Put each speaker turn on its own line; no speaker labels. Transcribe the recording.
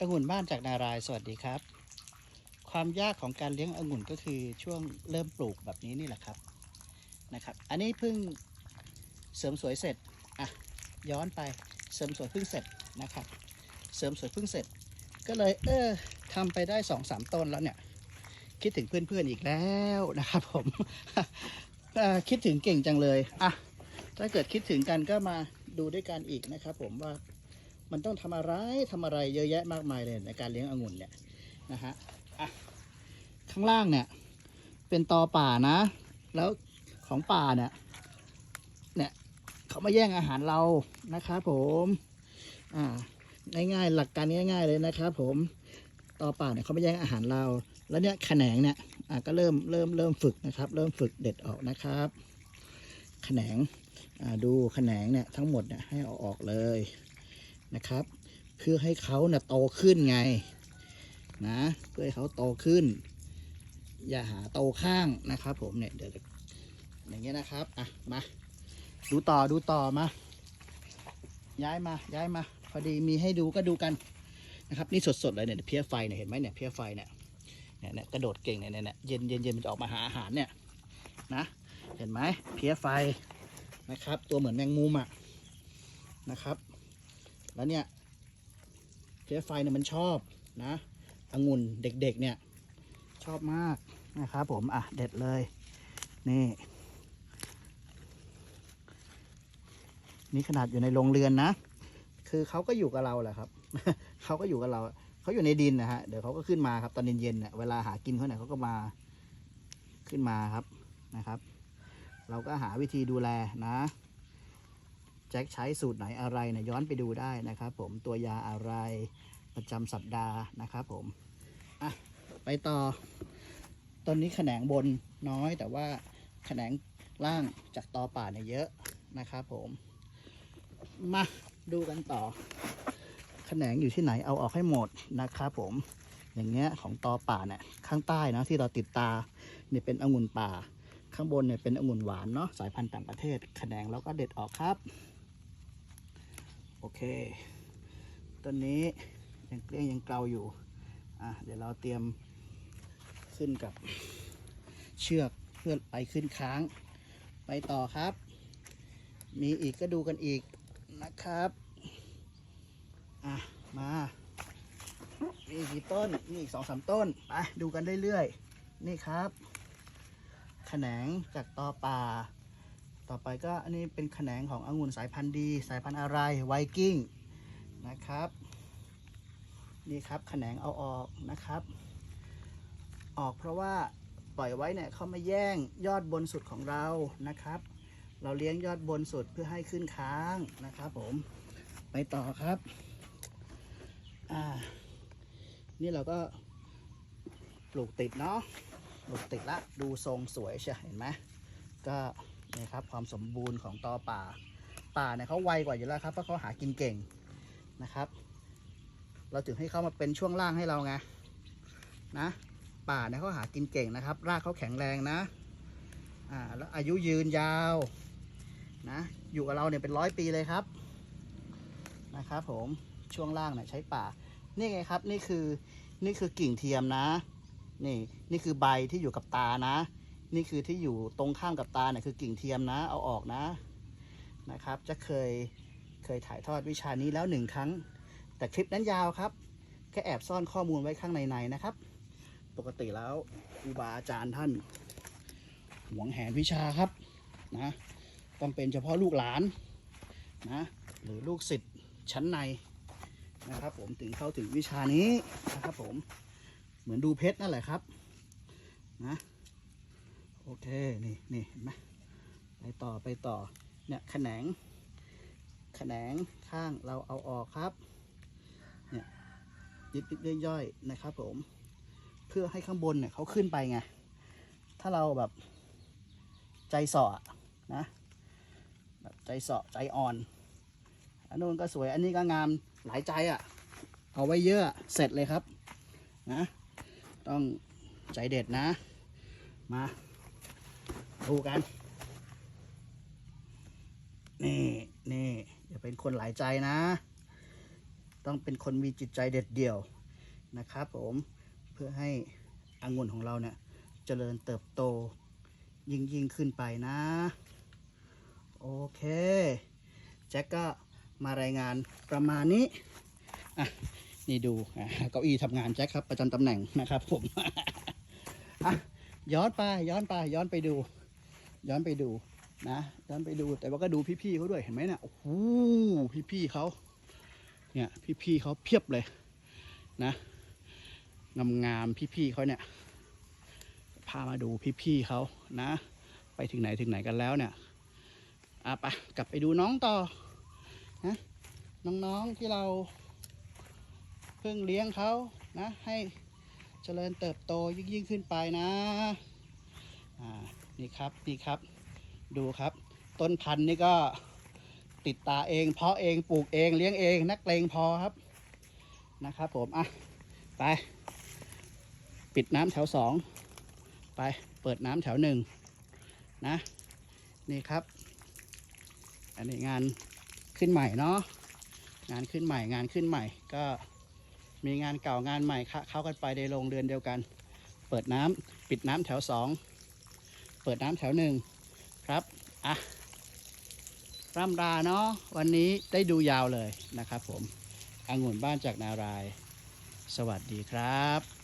องุ่นบ้านจากนารายสวัสดีครับ ความยากของการเลี้ยงองุ่นก็คือช่วงเริ่มปลูกแบบนี้นี่แหละครับนะครับ อันนี้เพิ่งเสริมสวยเสร็จอะย้อนไปเสริมสวยเพิ่งเสร็จนะครับ เสริมสวยเพิ่งเสร็จ ก็เลยเออทำไปได้สองสามต้นแล้วเนี่ย คิดถึงเพื่อนๆอีกแล้วนะครับ ผมคิดถึงเก่งจังเลยอะถ้าเกิดคิดถึงกันก็มาดูด้วยกันอีกนะครับ ผมว่า มันต้องทำอะไรทำอะไรเยอะแยะมากมายเลยในการเลี้ยงองุ่นเนี่ยนะฮะอะข้างล่างเนี่ย เป็นตอป่านะ แล้วของป่าเนี่ยเนี่ยเขามาแย่งอาหารเรานะครับผมอ่าง่ายๆหลักการง่ายๆเลยนะครับผมตอป่าเนี่ยเขามาแย่งอาหารเรา แล้วเนี่ยแขนงเนี่ยอะก็เริ่มเริ่มเริ่มฝึกนะครับ เริ่มฝึกเด็ดออกนะครับแขนงอ่าดูแขนงเนี่ยทั้งหมดเนี่ยให้เอาออกเลย นะครับ เพื่อให้เขาเนะ่ะโตขึ้นไงนะเพื่อให้เขาโตขึ้น อย่าหาโตข้างนะครับผมเนี่ยเดี๋ยวอย่างเงี้ยนะครับอะมาดูต่อดูต่อมาย้ายมาย้ายมา พอดีมีให้ดูก็ดูกันนะครับนี่สดๆเลยเนี่ยเพี้ยไฟเนี่ยเห็นไหมเนี่ยเพี้ยไฟเนี่ยเนี่ยเนี่ยกระโดดเก่งเนี่ยเนี่ยเนี่ยเย็นเย็นเย็นมันจะออกมาหาอาหารเนี่ยนะเห็นไหมเพี้ยไฟนะครับ ตัวเหมือนแมงมุมอะนะครับ แล้วเนี่ยเพี้ยไฟเนี่ยมันชอบนะองุ่นเด็กๆเนี่ยชอบมากนะครับผม อะ เด็ดเลย นี่ นี่ขนาดอยู่ในโรงเรือนนะ คือเขาก็อยู่กับเราแหละครับ เขาก็อยู่กับเรา เขาอยู่ในดินนะฮะ เดี๋ยวเขาก็ขึ้นมาครับ ตอนเย็นๆเนี่ยเวลาหากินเขาเนี่ยเขาก็มาขึ้นมาครับนะครับ เราก็หาวิธีดูแลนะ จ็คใช้สูตรไหนอะไรนะย้อนไปดูได้นะครับ ผมตัวยาอะไรประจำสัปดาห์นะครับผมอะไปต่อต้นนี้แขนงบนน้อยแต่ว่าแขนงล่างจากตอป่าเนี่ยเยอะนะครับผม มาดูกันต่อ แขนงอยู่ที่ไหนเอาออกให้หมดนะครับผมอย่างเงี้ยของตอป่าเนี่ยข้างใต้นะที่เราติดตาเนี่ยเป็นองุ่นป่า ข้างบนเนี่ยเป็นองุ่นหวานเนาะสายพันธุ์ต่างประเทศ แขนงเราก็เด็ดออกครับ โอเคต้นนี้ยังเกลี้ยงยังเกาอยู่อะเดี๋ยวเราเตรียมขึ้นกับเชือกเพื่อไปขึ้นค้าง ไปต่อครับ มีอีกก็ดูกันอีกนะครับอะมามีอีกกี่ต้นมีอีกสองสามต้นไปดูกันเรื่อยๆนี่ครับ แขนงจากตอป่า ต่อไปก็อันนี้เป็นแขนงขององุ่นสายพันธุ์ดี สายพันธุ์อะไรไวกิ้งนะครับนี่ครับแขนงเอาออกนะครับ ออกเพราะว่าปล่อยไว้เนี่ยเขามาแย่งยอดบนสุดของเรานะครับ เราเลี้ยงยอดบนสุดเพื่อให้ขึ้นค้างนะครับผมไปต่อครับอ่านี่เราก็ปลูกติดเนาะปลูกติดละดูทรงสวยใช่เห็นไหมก็ นี่ครับความสมบูรณ์ของตอป่า ป่าเนี่ยเขาไวกว่าอยู่แล้วครับเพราะเขาหากินเก่งนะครับ เราถึงให้เขามาเป็นช่วงล่างให้เราไงนะป่าเนี่ยเขาหากินเก่งนะครับ รากเขาแข็งแรงนะอ่าแล้วอายุยืนยาวนะอยู่กับเราเนี่ยเป็นร้อยปีเลยครับนะครับผมช่วงล่างเนี่ยใช้ป่า นี่ไงครับนี่คือนี่คือกิ่งเทียมนะ นี่นี่คือใบที่อยู่กับตานะ นี่คือที่อยู่ตรงข้ามกับตาเนี่ยคือกิ่งเทียมนะ เอาออกนะนะครับ จะเคยเคยถ่ายทอดวิชานี้แล้วหนึ่งครั้ง แต่คลิปนั้นยาวครับ แค่แอบซ่อนข้อมูลไว้ข้างในในนะครับ ปกติแล้วครูบาอาจารย์ท่านหวงแหนวิชาครับนะต้องเป็นเฉพาะลูกหลานนะหรือลูกศิษย์ชั้นในนะครับ ผมถึงเข้าถึงวิชานี้นะครับผมเหมือนดูเพชรนั่นแหละครับนะ โอเค นี่นี่เห็นไหมไปต่อไปต่อ เนี่ยแขนง แขนงข้างเราเอาออกครับ เนี่ยยิบยิบย่อยๆนะครับ ผม เพื่อให้ข้างบนเนี่ยเขาขึ้นไปไง ถ้าเราแบบใจสาะนะ แบบใจสาะใจอ่อน อันนู้นก็สวย อันนี้ก็งามหลายใจอะ่ะ เอาไว้เยอะ เสร็จเลยครับ นะ ต้องใจเด็ดนะ มา ดูกัน นี่นี่อย่าเป็นคนหลายใจนะ ต้องเป็นคนมีจิตใจเด็ดเดี่ยวนะครับผมเพื่อให้องุ่นของเราเนี่ยเจริญเติบโตยิ่งยิ่งขึ้นไปนะ โอเค แจ็คก็มารายงานประมาณนี้อะนี่ดูเก้าอี้ทำงานแจ็คครับ ประจำตำแหน่งนะครับผม อะ ย้อนไปย้อนไปย้อนไปดู ย้อนไปดูนะย้อนไปดูแต่ว่าก็ดูพี่ๆเขาด้วยเห็นไหมเนี่ยโอ้โหพี่ๆเขาเนี่ยพี่ๆเขาเพียบเลยนะงามๆพี่ๆเขาเนี่ยพามาดูพี่ๆเขานะ ไปถึงไหนถึงไหนกันแล้วเนี่ยอะไปกลับไปดูน้องต่อนะน้องๆที่เราเพิ่งเลี้ยงเขานะให้เจริญเติบโตยิ่งยิ่งๆขึ้นไปนะอ่า นี่ครับนี่ครับ ดูครับ ต้นพันธุ์นี่ก็ติดตาเอง เพาะเองปลูกเองเลี้ยงเอง นักเลงพอครับนะครับ ผมอะไป ปิดน้ำแถวสองไปเปิดน้ำแถวหนึ่งนะ นี่ครับ อันนี้งานขึ้นใหม่เนาะงานขึ้นใหม่งานขึ้นใหม่ ก็มีงานเก่างานใหม่เข้ากันไปในโรงเรือนเดียวกัน เปิดน้ำปิดน้ำแถวสอง เปิดน้ำแถวหนึ่งครับอะร่ำดาเนาะวันนี้ได้ดูยาวเลยนะครับผมองุ่นบ้านจากนาราย สวัสดีครับ